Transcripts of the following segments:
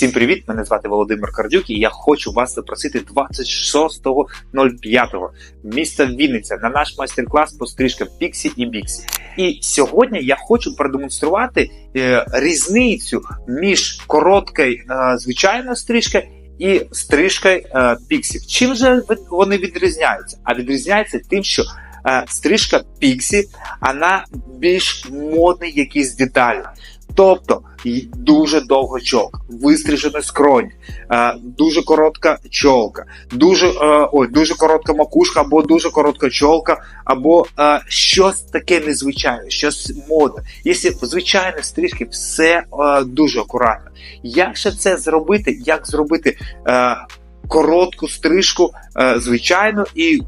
Всім привіт! Мене звати Володимир Кардюк, і я хочу вас запросити 26.05 міста Вінниця на наш майстер-клас по стрижкам Піксі і Біксі. І сьогодні я хочу продемонструвати е, різницю між короткою е, звичайною стрижкою і стрижкою е, Піксі. Чим же вони відрізняються? А відрізняється тим, що стрижка Піксі вона більш модний якісь деталі. Тобто дуже довго чолка, вистрижена скронь, е, дуже коротка чолка, дуже, е, ой, дуже коротка макушка, або дуже коротка чолка, або е, щось таке незвичайне, щось модне. Якщо в звичайній стрижці все е, дуже акуратно. Як же це зробити? Як зробити е, коротку стрижку е, звичайну і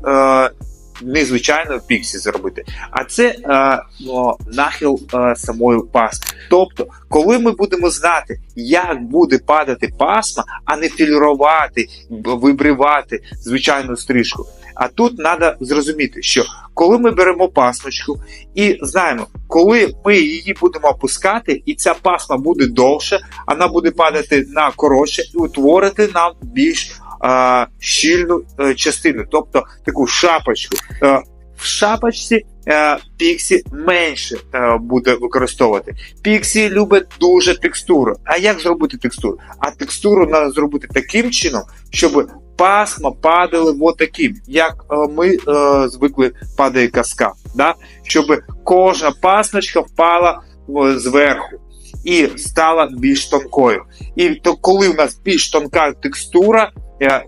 е, незвичайну піксі зробити? А це е, ну, нахил е, самої паски. Тобто, коли ми будемо знати, як буде падати пасма, а не фільрувати, вибривати звичайну стрижку. А тут треба зрозуміти, що коли ми беремо пасмочку і знаємо, коли ми її будемо опускати, і ця пасма буде довше, вона буде падати на коротше і утворити нам більш а, щільну е, частину, тобто таку шапочку. Е, в шапочці е, Піксі менше е, буде використовувати. Піксі любить дуже текстуру. А як зробити текстуру? А текстуру треба зробити таким чином, щоб пасма падали вот таким, як е, ми е, звикли падає каска. Да? Щоб кожна пасмочка впала е, зверху. І стала більш тонкою. І то, коли у нас більш тонка текстура,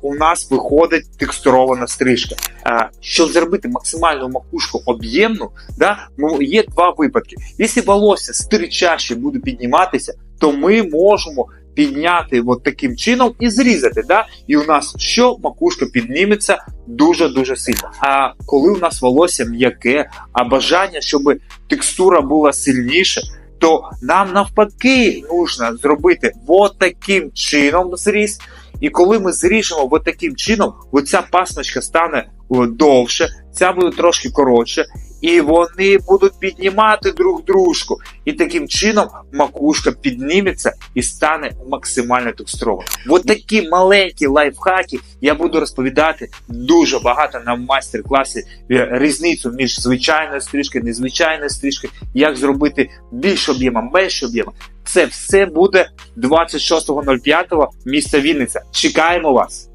у нас виходить текстурована стрижка. Е, Щоб зробити максимальну макушку об'ємну, да, ну, є два випадки. Якщо волосся стрічаще буде підніматися, то ми можемо підняти от таким чином і зрізати. Да? І у нас що макушка підніметься дуже-дуже сильно. А коли у нас волосся м'яке, а бажання, щоб текстура була сильніша, то нам навпаки нужно зробити от таким чином зріз. І коли ми зріжемо таким чином, оця пасмочка стане довше, ця буде трошки коротше, і вони будуть піднімати друг дружку. І таким чином макушка підніметься і стане максимально текстурованою. От такі маленькі лайфхаки я буду розповідати дуже багато на майстер-класі е, різницю між звичайною стрижкою, незвичайною стрижкою, як зробити більш об'ємом, менш об'ємом. Це все буде 26.05 міста Вінниця. Чекаємо вас!